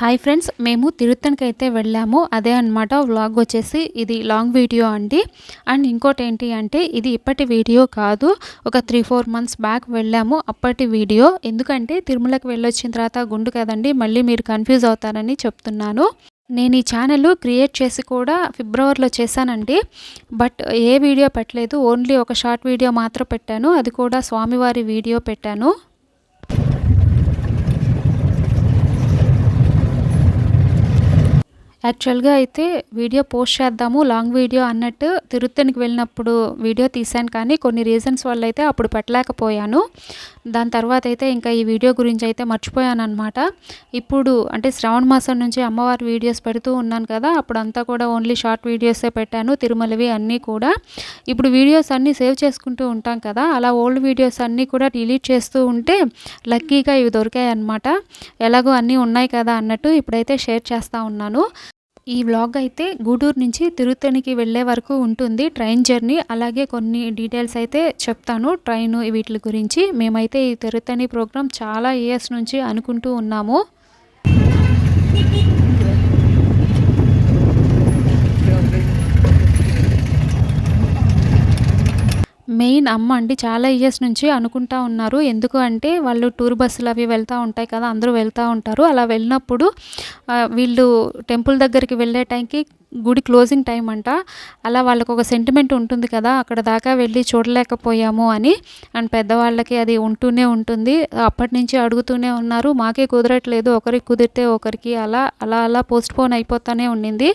Hi friends మేము తిరుత్తనికి అయితే వెళ్ళాము. అదే అనమాట వ్లాగ్ వచ్చేసి ఇది లాంగ్ వీడియో అండి. అండ్ ఇంకోటి ఏంటి అంటే ఇది ఇప్పటి వీడియో కాదు. ఒక త్రీ ఫోర్ మంత్స్ బ్యాక్ వెళ్ళాము. అప్పటి వీడియో ఎందుకంటే తిరుమలకి వెళ్ళొచ్చిన తర్వాత గుండు కదండి మళ్ళీ మీరు కన్ఫ్యూజ్ అవుతారని చెప్తున్నాను. నేను ఈ ఛానల్ క్రియేట్ చేసి కూడా ఫిబ్రవరిలో చేశానండి. బట్ ఏ వీడియో పెట్టలేదు. ఓన్లీ ఒక షార్ట్ వీడియో మాత్రం పెట్టాను. అది కూడా స్వామివారి వీడియో పెట్టాను. యాక్చువల్గా అయితే వీడియో పోస్ట్ చేద్దాము లాంగ్ వీడియో అన్నట్టు తిరుత్తనికి వెళ్ళినప్పుడు వీడియో తీశాను కానీ కొన్ని రీజన్స్ వల్ల అయితే అప్పుడు పెట్టలేకపోయాను. దాని తర్వాత అయితే ఇంకా ఈ వీడియో గురించి అయితే మర్చిపోయాను అనమాట ఇప్పుడు అంటే శ్రావణ మాసం నుంచి అమ్మవారి వీడియోస్ పెడుతూ ఉన్నాను కదా అప్పుడంతా కూడా ఓన్లీ షార్ట్ వీడియోసే పెట్టాను తిరుమలవి అన్నీ కూడా. ఇప్పుడు వీడియోస్ అన్నీ సేవ్ చేసుకుంటూ ఉంటాం కదా అలా ఓల్డ్ వీడియోస్ అన్నీ కూడా డిలీట్ చేస్తూ ఉంటే లక్కీగా ఇవి దొరికాయి అనమాట ఎలాగో అన్నీ ఉన్నాయి కదా అన్నట్టు ఇప్పుడైతే షేర్ చేస్తూ ఉన్నాను. ఈ వ్లాగ్ అయితే గూడూరు నుంచి తిరుత్తనికి వెళ్ళే వరకు ఉంటుంది. Train journey. అలాగే కొన్ని డీటెయిల్స్ అయితే చెప్తాను. ట్రైన్ వీటి గురించి మేమైతే ఈ తిరుత్తని ప్రోగ్రాం చాలా ఇయర్స్ నుంచి అనుకుంటూ ఉన్నాము. మెయిన్ అమ్మ అండి చాలా ఇయర్స్ నుంచి అనుకుంటా ఉన్నారు. ఎందుకు అంటే వాళ్ళు టూర్ బస్సులు అవి వెళ్తూ ఉంటాయి కదా అందరూ వెళ్తూ ఉంటారు. అలా వెళ్ళినప్పుడు వీళ్ళు టెంపుల్ దగ్గరికి వెళ్ళే టైంకి గుడి క్లోజింగ్ టైం అంట. అలా వాళ్ళకు ఒక సెంటిమెంట్ ఉంటుంది కదా అక్కడ దాకా వెళ్ళి చూడలేకపోయాము అని. అండ్ పెద్దవాళ్ళకి అది ఉంటూనే ఉంటుంది. అప్పటి నుంచి అడుగుతూనే ఉన్నారు. మాకే కుదరట్లేదు ఒకరికి కుదిరితే ఒకరికి అలా అలా అలా పోస్ట్ పోన్ అయిపోతూనే ఉండింది.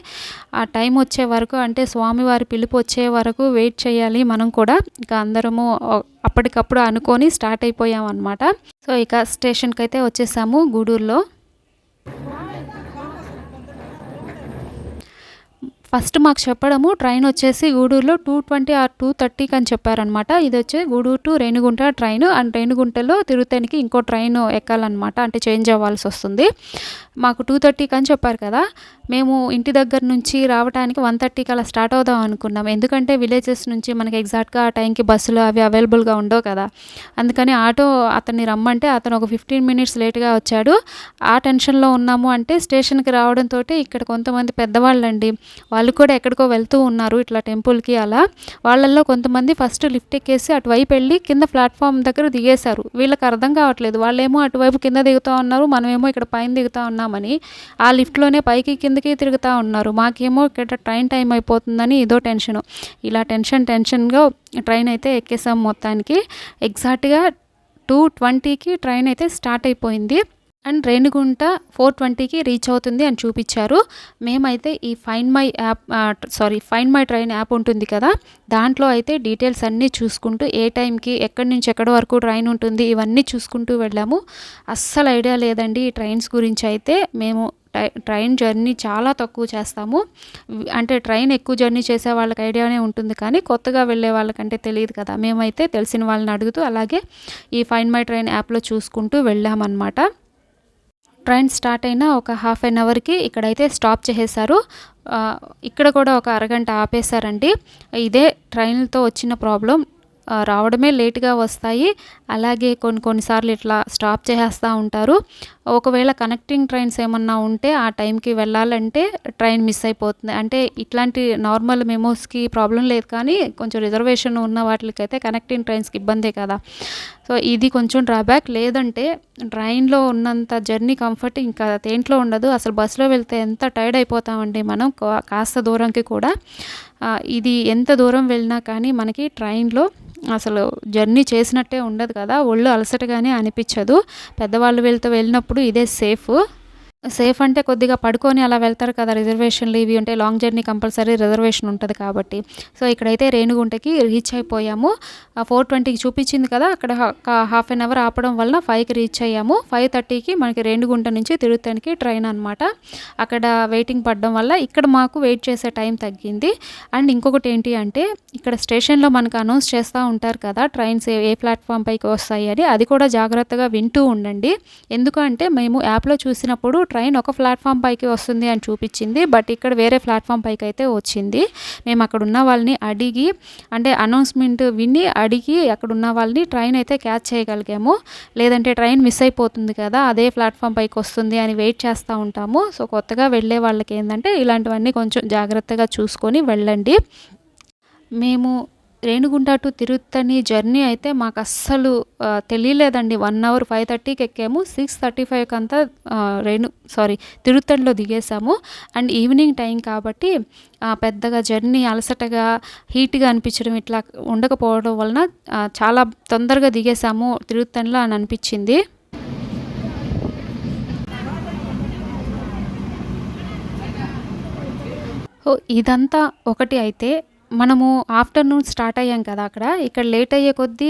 ఆ టైం వచ్చే వరకు అంటే స్వామివారి పిలుపు వచ్చే వరకు వెయిట్ చేయాలి మనం కూడా. ఇక అందరము అప్పటికప్పుడు అనుకొని స్టార్ట్ అయిపోయాం అనమాట సో ఇక స్టేషన్కి అయితే వచ్చేసాము గూడూరులో. ఫస్ట్ మాకు చెప్పడము ట్రైన్ వచ్చేసి గూడూరులో టూ ట్వంటీ ఆర్ టూ థర్టీకి అని చెప్పారనమాట. ఇది వచ్చి Gudur to Renigunta train. And రేణిగుంటలో తిరుగుతానికి ఇంకో ట్రైన్ ఎక్కాలన్నమాట అంటే చేంజ్ అవ్వాల్సి వస్తుంది. మాకు టూ థర్టీకి అని చెప్పారు కదా. మేము ఇంటి దగ్గర నుంచి రావడానికి వన్ థర్టీకి అలా స్టార్ట్ అవుదాం అనుకున్నాం. ఎందుకంటే విలేజెస్ నుంచి మనకి ఎగ్జాక్ట్గా ఆ టైంకి బస్సులు అవి అవైలబుల్గా ఉండవు కదా. అందుకని ఆటో అతన్ని రమ్మంటే అతను ఒక ఫిఫ్టీన్ మినిట్స్ లేట్గా వచ్చాడు. ఆ టెన్షన్లో ఉన్నాము అంటే స్టేషన్కి రావడంతో ఇక్కడ కొంతమంది పెద్దవాళ్ళండి. వాళ్ళు వాళ్ళు కూడా ఎక్కడికో వెళ్తూ ఉన్నారు ఇట్లా టెంపుల్కి అలా. వాళ్ళల్లో కొంతమంది ఫస్ట్ లిఫ్ట్ ఎక్కేసి అటువైపు వెళ్ళి కింద ప్లాట్ఫామ్ దగ్గర దిగేశారు. వీళ్ళకి అర్థం కావట్లేదు. వాళ్ళేమో అటువైపు కింద దిగుతూ ఉన్నారు మనమేమో ఇక్కడ పైన దిగుతూ ఉన్నామని. ఆ లిఫ్ట్లోనే పైకి కిందకి తిరుగుతూ ఉన్నారు. మాకేమో ఇక్కడ ట్రైన్ టైం అయిపోతుందని ఇదో టెన్షన్. ఇలా టెన్షన్ టెన్షన్గా ట్రైన్ అయితే ఎక్కేసాం మొత్తానికి. ఎగ్జాక్ట్గా టూ ట్వంటీకి ట్రైన్ అయితే స్టార్ట్ అయిపోయింది. అండ్ రేణిగుంట ఫోర్ ట్వంటీకి రీచ్ అవుతుంది అని చూపించారు. మేమైతే ఈ find my app sorry find my train app ఉంటుంది కదా దాంట్లో అయితే డీటెయిల్స్ అన్నీ చూసుకుంటూ ఏ టైంకి ఎక్కడి నుంచి ఎక్కడి వరకు ట్రైన్ ఉంటుంది ఇవన్నీ చూసుకుంటూ వెళ్ళాము. అస్సలు ఐడియా లేదండి ఈ ట్రైన్స్ గురించి అయితే. మేము ట్రైన్ జర్నీ చాలా తక్కువ చేస్తాము. అంటే ట్రైన్ ఎక్కువ జర్నీ చేసే వాళ్ళకి ఐడియానే ఉంటుంది కానీ కొత్తగా వెళ్ళే వాళ్ళకంటే తెలియదు కదా. మేమైతే తెలిసిన వాళ్ళని అడుగుతూ అలాగే ఈ ఫైన్ మై ట్రైన్ యాప్లో చూసుకుంటూ వెళ్ళామన్నమాట. ట్రైన్ స్టార్ట్ అయిన ఒక హాఫ్ అన్ అవర్కి ఇక్కడైతే స్టాప్ చేసేసారు. ఇక్కడ కూడా ఒక అరగంట ఆపేశారండి. ఇదే ట్రైన్లతో వచ్చిన ప్రాబ్లం. రావడమే లేట్గా వస్తాయి. అలాగే కొన్ని కొన్నిసార్లు ఇట్లా స్టాప్ చేసేస్తూ ఉంటారు. ఒకవేళ కనెక్టింగ్ ట్రైన్స్ ఏమన్నా ఉంటే ఆ టైంకి వెళ్ళాలంటే ట్రైన్ మిస్ అయిపోతుంది. అంటే ఇట్లాంటి నార్మల్ మెమోస్కి ప్రాబ్లం లేదు కానీ కొంచెం రిజర్వేషన్ ఉన్న వాటికైతే కనెక్టింగ్ ట్రైన్స్కి ఇబ్బందే కదా. సో ఇది కొంచెం డ్రాబ్యాక్. లేదంటే ట్రైన్లో ఉన్నంత జర్నీ కంఫర్ట్ ఇంకా దేంట్లో ఉండదు. అసలు బస్సులో వెళ్తే ఎంత టైర్డ్ అయిపోతామండి మనం కాస్త దూరంకి కూడా. ఇది ఎంత దూరం వెళ్ళినా కానీ మనకి ట్రైన్లో అసలు జర్నీ చేసినట్టే ఉండదు కదా. ఒళ్ళు అలసటగానే అనిపించదు. పెద్దవాళ్ళు వెళ్తే వెళ్ళినప్పుడు ఇదే సేఫ్ సేఫ్ అంటే కొద్దిగా పడుకొని అలా వెళ్తారు కదా రిజర్వేషన్లు ఇవి ఉంటే లాంగ్ జర్నీ కంపల్సరీ రిజర్వేషన్ ఉంటుంది కాబట్టి. సో ఇక్కడైతే రేణుగుంటకి రీచ్ అయిపోయాము. ఫోర్ ట్వంటీకి చూపించింది కదా అక్కడ హాఫ్ అన్ అవర్ ఆపడం వలన ఫైవ్కి రీచ్ అయ్యాము. ఫైవ్ థర్టీకి మనకి రేణుగుంట నుంచి తిరుగుతానికి ట్రైన్ అనమాట అక్కడ వెయిటింగ్ పడడం వల్ల ఇక్కడ మాకు వెయిట్ చేసే టైం తగ్గింది. అండ్ ఇంకొకటి ఏంటి అంటే ఇక్కడ స్టేషన్లో మనకు అనౌన్స్ చేస్తూ ఉంటారు కదా ట్రైన్స్ ఏ ప్లాట్ఫామ్ పైకి వస్తాయి అని అది కూడా జాగ్రత్తగా వింటూ ఉండండి. ఎందుకంటే మేము యాప్లో చూసినప్పుడు ట్రైన్ ఒక ప్లాట్ఫామ్ పైకి వస్తుంది అని చూపించింది బట్ ఇక్కడ వేరే ప్లాట్ఫామ్ పైకి అయితే వచ్చింది. మేము అక్కడ ఉన్న వాళ్ళని అడిగి అంటే అనౌన్స్మెంట్ విని అడిగి అక్కడ ఉన్న వాళ్ళని ట్రైన్ అయితే క్యాచ్ చేయగలిగాము. లేదంటే ట్రైన్ మిస్ అయిపోతుంది కదా అదే ప్లాట్ఫామ్ పైకి వస్తుంది అని వెయిట్ చేస్తూ ఉంటాము. సో కొత్తగా వెళ్ళే వాళ్ళకి ఏంటంటే ఇలాంటివన్నీ కొంచెం జాగ్రత్తగా చూసుకొని వెళ్ళండి. మేము రేణిగుంట టు తిరుత్తని జర్నీ అయితే మాకు అస్సలు తెలియలేదండి. వన్ అవర్ ఫైవ్ థర్టీకి ఎక్కాము. సిక్స్ థర్టీ ఫైవ్కి అంతా రేణు సారీ తిరుత్తణిలో దిగేసాము అండ్ ఈవినింగ్ టైం కాబట్టి పెద్దగా జర్నీ అలసటగా హీట్గా అనిపించడం ఇట్లా ఉండకపోవడం వలన చాలా తొందరగా దిగేసాము తిరుత్తణిలో అని అనిపించింది. ఓ ఇదంతా ఒకటి అయితే మనము ఆఫ్టర్నూన్ స్టార్ట్ అయ్యాం కదా అక్కడ. ఇక్కడ లేట్ అయ్యే కొద్దీ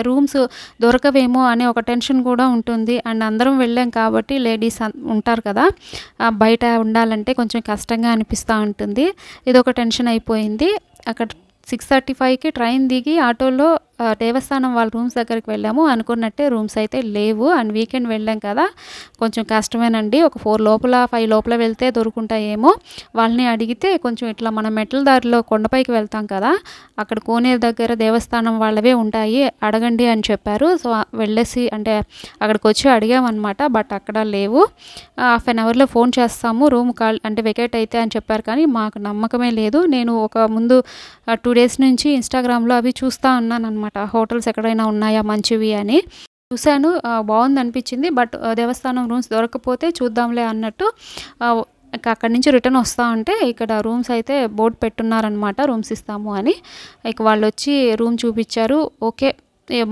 రూమ్స్ దొరకవేమో అనే ఒక టెన్షన్ కూడా ఉంటుంది. అండ్ అందరం వెళ్ళాం కాబట్టి లేడీస్ ఉంటారు కదా. బయట ఉండాలంటే కొంచెం కష్టంగా అనిపిస్తూ ఉంటుంది. ఇది ఒక టెన్షన్ అయిపోయింది. అక్కడ సిక్స్ థర్టీ ఫైవ్కి ట్రైన్ దిగి ఆటోలో దేవస్థానం వాళ్ళ రూమ్స్ దగ్గరికి వెళ్ళాము. అనుకున్నట్టే రూమ్స్ అయితే లేవు. అండ్ వీకెండ్ వెళ్ళాం కదా. కొంచెం కష్టమేనండి. ఒక ఫోర్ లోపల ఫైవ్ లోపల వెళ్తే దొరుకుంటాయేమో. వాళ్ళని అడిగితే కొంచెం ఇట్లా మనం మెట్ల దారిలో కొండపైకి వెళ్తాం కదా. అక్కడ కోనేరు దగ్గర దేవస్థానం వాళ్ళవే ఉంటాయి. అడగండి అని చెప్పారు. సో వెళ్ళేసి అంటే అక్కడికి వచ్చి అడిగామన్నమాట. బట్ అక్కడ లేవు. హాఫ్ అన్ అవర్లో ఫోన్ చేస్తాము. రూమ్ కాల్ అంటే వెకేట్ అయితే అని చెప్పారు కానీ మాకు నమ్మకమే లేదు. నేను ఒక ముందు టూ డేస్ నుంచి ఇన్స్టాగ్రామ్లో అవి చూస్తూ ఉన్నాను అనమాట హోటల్స్ ఎక్కడైనా ఉన్నాయా? మంచివి అని. చూశాను. బాగుంది అనిపించింది. బట్ దేవస్థానం రూమ్స్ దొరకకపోతే చూద్దాంలే అన్నట్టు ఇక అక్కడి నుంచి రిటర్న్ వస్తా ఉంటే ఇక్కడ రూమ్స్ అయితే బోర్డు పెట్టున్నారనమాట రూమ్స్ ఇస్తాము అని. ఇక వాళ్ళు వచ్చి రూమ్ చూపించారు. ఓకే.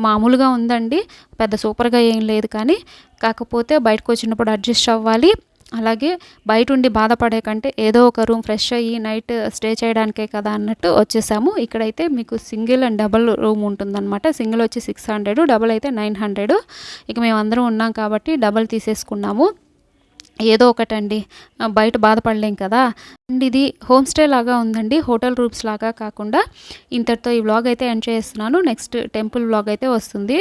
మామూలుగా ఉందండి. పెద్ద సూపర్గా ఏం లేదు కానీ కాకపోతే బయటకు వచ్చినప్పుడు అడ్జస్ట్ అవ్వాలి. అలాగే బయట ఉండి బాధపడే కంటే ఏదో ఒక రూమ్ ఫ్రెష్ అయ్యి నైట్ స్టే చేయడానికే కదా అన్నట్టు వచ్చేసాము. ఇక్కడైతే మీకు సింగిల్ అండ్ డబల్ రూమ్ ఉంటుందన్నమాట. సింగిల్ వచ్చి సిక్స్ హండ్రెడ్ డబల్ అయితే నైన్ హండ్రెడ్. ఇక మేము అందరం ఉన్నాం కాబట్టి డబల్ తీసేసుకున్నాము. ఏదో ఒకటండి. బయట బాధపడలేం కదా. అండ్ ఇది హోమ్ స్టే లాగా ఉందండి. హోటల్ రూమ్స్ లాగా కాకుండా ఇంతటితో ఈ వ్లాగ్ అయితే ఎండ్ చేస్తున్నాను. నెక్స్ట్ టెంపుల్ వ్లాగ్ అయితే వస్తుంది.